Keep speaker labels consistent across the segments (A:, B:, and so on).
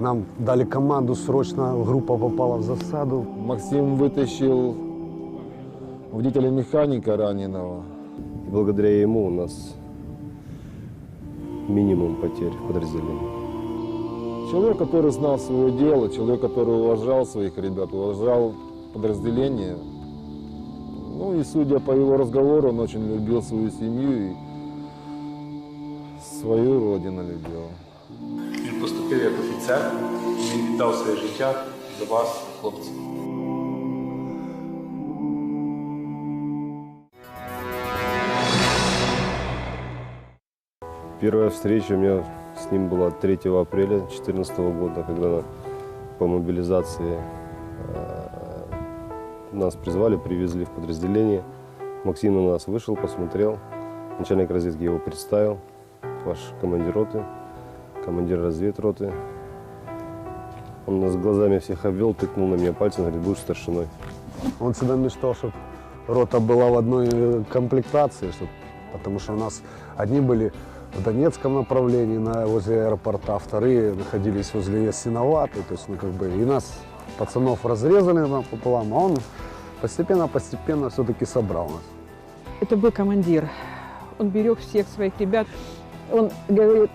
A: Нам дали команду, срочно группа попала в засаду.
B: Максим вытащил водителя-механика раненого.
C: И благодаря ему у нас минимум потерь в подразделении.
B: Человек, который знал свое дело, человек, который уважал своих ребят, уважал подразделение. Ну и судя по его разговору, он очень любил свою семью и свою родину любил
D: Він поступив як офіцер, він віддав своє життя за вас, хлопці.
C: Первая встреча у меня с ним была 3 апреля 2014 года, когда по мобилизации э, нас призвали, привезли в подразделение. Максим на нас вышел, посмотрел. Начальник разведки его представил. Ваш командир роты, командир разведроты. Он нас глазами всех обвел, тыкнул на меня пальцем, говорит, будешь старшиной.
A: Он всегда мечтал, чтобы рота была в одной э, комплектации, чтоб- потому что у нас одни были в Донецком направлении на, возле аэропорта, вторые находились возле Ясиноватой. То есть, ну, как бы, и нас, пацанов, разрезали нам пополам, а он постепенно-постепенно все-таки собрал нас.
E: Это был командир. Он берег всех своих ребят. Он говорит,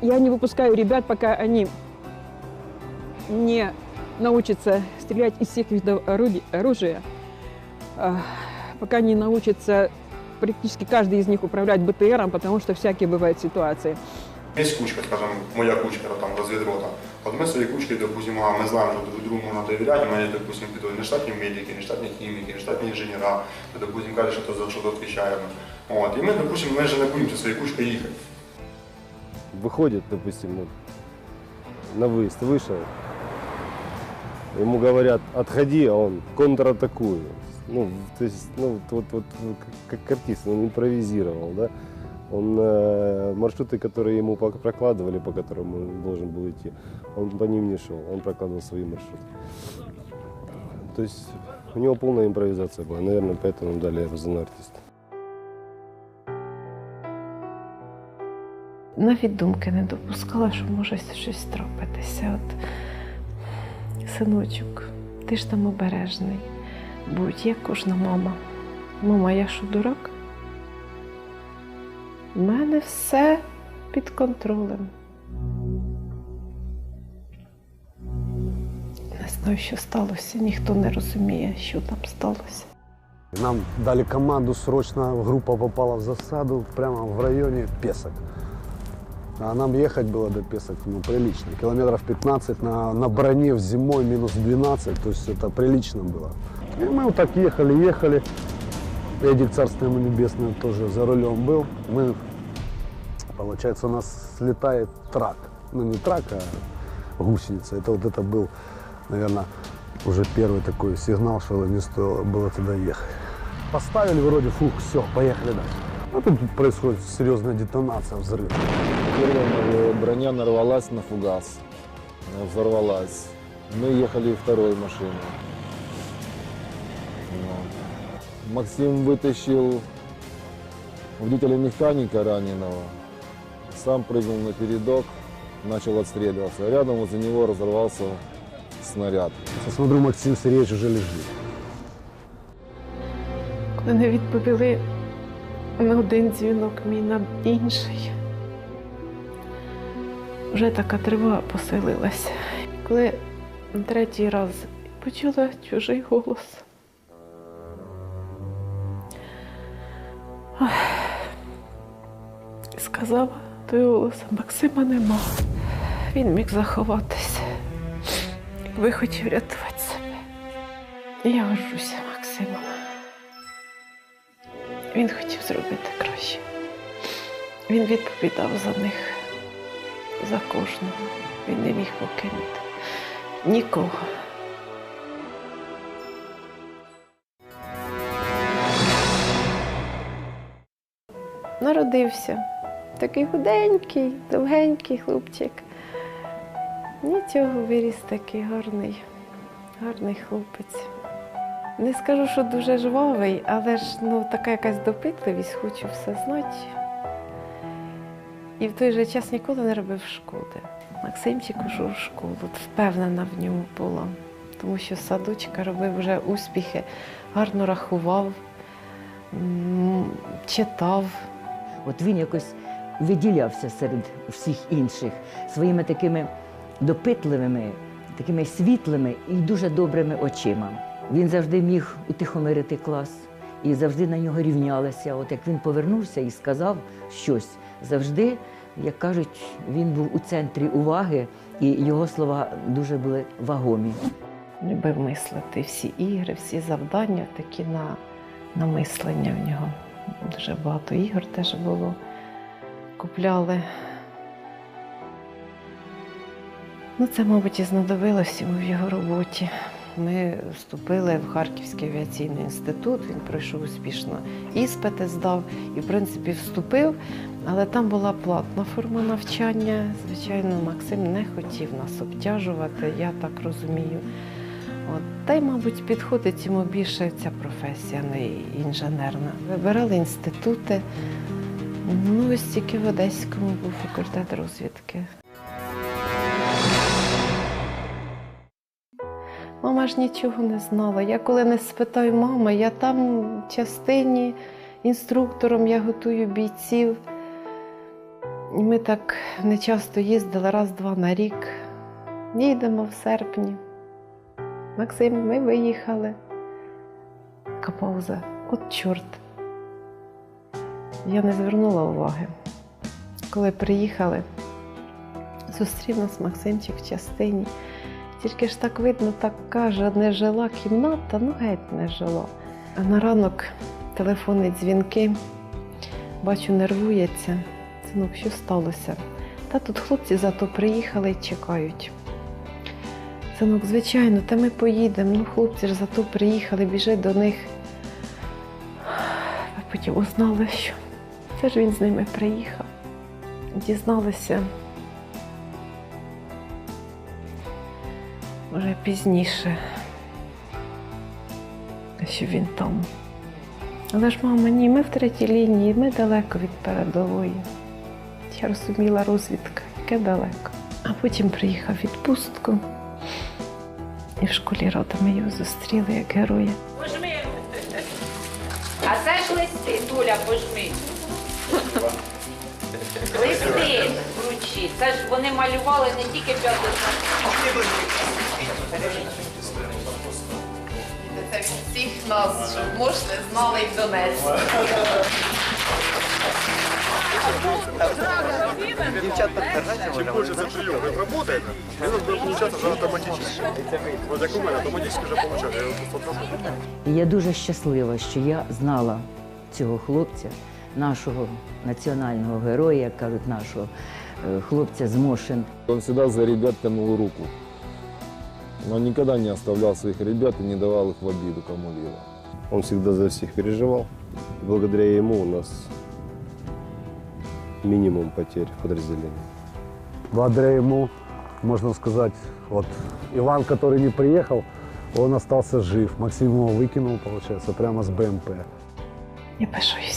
E: я не выпускаю ребят, пока они не научатся стрелять из всех видов орудий- оружия, а, пока не научатся практически каждый из них управлять БТРом, потому что всякие бывают ситуации.
F: Є кучка, скажімо, моя кучка, там, розвідрота. От ми свої кучки, допустимо, ми знаємо, що друг другу можна довіряти. У мене, допустимо, підуть не штатні медики, не штатні хіміки, не штатні інженера, то, допустимо, кажуть, що то за що то відповідаємо. От. І ми, допустимо, ми вже не будемо зі своєю кучкою їхати.
C: Выходит, допустим, ну, на выезд вышел, ему говорят, отходи, а он контратакует. Ну, то есть, ну, вот, вот, вот как, как артист, он импровизировал, да. Он э, маршруты, которые ему прокладывали, по которым он должен был идти, он по ним не шел, он прокладывал свои маршруты. То есть у него полная импровизация была, наверное, поэтому дали его за артиста.
G: Навіть думки не допускала, що може щось трапитися. От, синочок, ти ж там обережний. Будь як кожна мама. Мама, я що дурак? У мене все під контролем. Не знаю, що сталося, ніхто не розуміє, що там сталося.
A: Нам дали команду, срочно группа попала в засаду прямо в районе Песок. А нам ехать было до Песок ну, прилично. Километров 15 на, на броне в зимой минус 12, то есть это прилично было. И мы вот так ехали, ехали. Эдик, царство ему небесное, тоже за рулем был. Мы, получается, у нас слетает трак. Ну, не трак, а гусеница. Это вот это был, наверное, уже первый такой сигнал, что не стоило было туда ехать. Поставили вроде, фух, все, поехали дальше. А тут происходит серьезная детонация, взрыв.
B: Первая броня нарвалась на фугас, э, взорвалась. Мы ехали второй машиной. Вот. Максим вытащил водителя-механика раненого, сам прыгнул на передок, начал отстреливаться. Рядом возле него разорвался снаряд.
A: Я смотрю, Максим Сергеевич уже лежит.
G: Коли не відповіли на один дзвінок, мій на інший. Вже така тривога поселилася. Коли третій раз почула чужий голос. Ах. Сказав той голос, Максима нема. Він міг заховатися, якби хотів рятувати себе. Я горжуся Максимом. Він хотів зробити краще. Він відповідав за них, за кожного. Він не міг покинути нікого. Народився такий худенький, довгенький хлопчик. Нічого виріс такий гарний, гарний хлопець. Не скажу, що дуже жвавий, але ж ну, така якась допитливість, хочу все знати. І в той же час ніколи не робив шкоди. Максимчик ушов в школу, впевнена в ньому була, тому що садочка робив вже успіхи, гарно рахував, читав.
H: От він якось виділявся серед всіх інших своїми такими допитливими, такими світлими і дуже добрими очима. Він завжди міг утихомирити клас і завжди на нього рівнялися. От як він повернувся і сказав щось, завжди, як кажуть, він був у центрі уваги, і його слова дуже були вагомі.
G: Любив мислити всі ігри, всі завдання такі на, на мислення в нього. Дуже багато ігор теж було. Купляли. Ну, це, мабуть, і знадобилось йому в його роботі. Ми вступили в Харківський авіаційний інститут, він пройшов успішно іспити, здав і, в принципі, вступив, але там була платна форма навчання. Звичайно, Максим не хотів нас обтяжувати, я так розумію. От. Та й, мабуть, підходить йому більше ця професія, не інженерна. Вибирали інститути. Ну, ось тільки в Одеському був факультет розвідки. Ж нічого не знала. Я коли не спитаю мама, я там в частині інструктором, я готую бійців. І ми так не часто їздили раз-два на рік. Їдемо в серпні. Максим, ми виїхали. Така пауза. От чорт. Я не звернула уваги. Коли приїхали, зустрів нас Максимчик в частині. Тільки ж так видно, така ж нежила кімната, ну геть не жила. А на ранок телефонні дзвінки, бачу, нервується. Синок, що сталося? Та тут хлопці зато приїхали і чекають. Синок, звичайно, та ми поїдемо. Ну, хлопці ж зато приїхали, біжи до них. А потім узнали, що це ж він з ними приїхав. Дізналися вже пізніше, що він там. Але ж, мама, ні, ми в третій лінії, ми далеко від передової. Я розуміла розвідка, яке далеко. А потім приїхав в відпустку. І в школі рода ми його зустріли як героя.
I: Пожми. А це ж листи, Туля, пожми. Листи вручі. Це ж вони малювали не тільки п'яту.
G: Це всіх нас, щоб можна знали і донесли.
F: Чем больше за прием работаете, минус будет получаться уже автоматически. Вот как у меня автоматически уже получается. Я
H: дуже щаслива, що я знала цього хлопця, нашого національного героя, як кажуть, нашого хлопця з Мошин.
B: Он всегда за ребят тянул руку. Он никогда не оставлял своих ребят и не давал их в обиду кому-либо.
C: Он всегда за всех переживал. И благодаря ему у нас минимум потерь в подразделении.
A: Благодаря ему, можно сказать, вот Иван, который не приехал, он остался жив. Максим его выкинул, получается, прямо с БМП.
G: Я ним.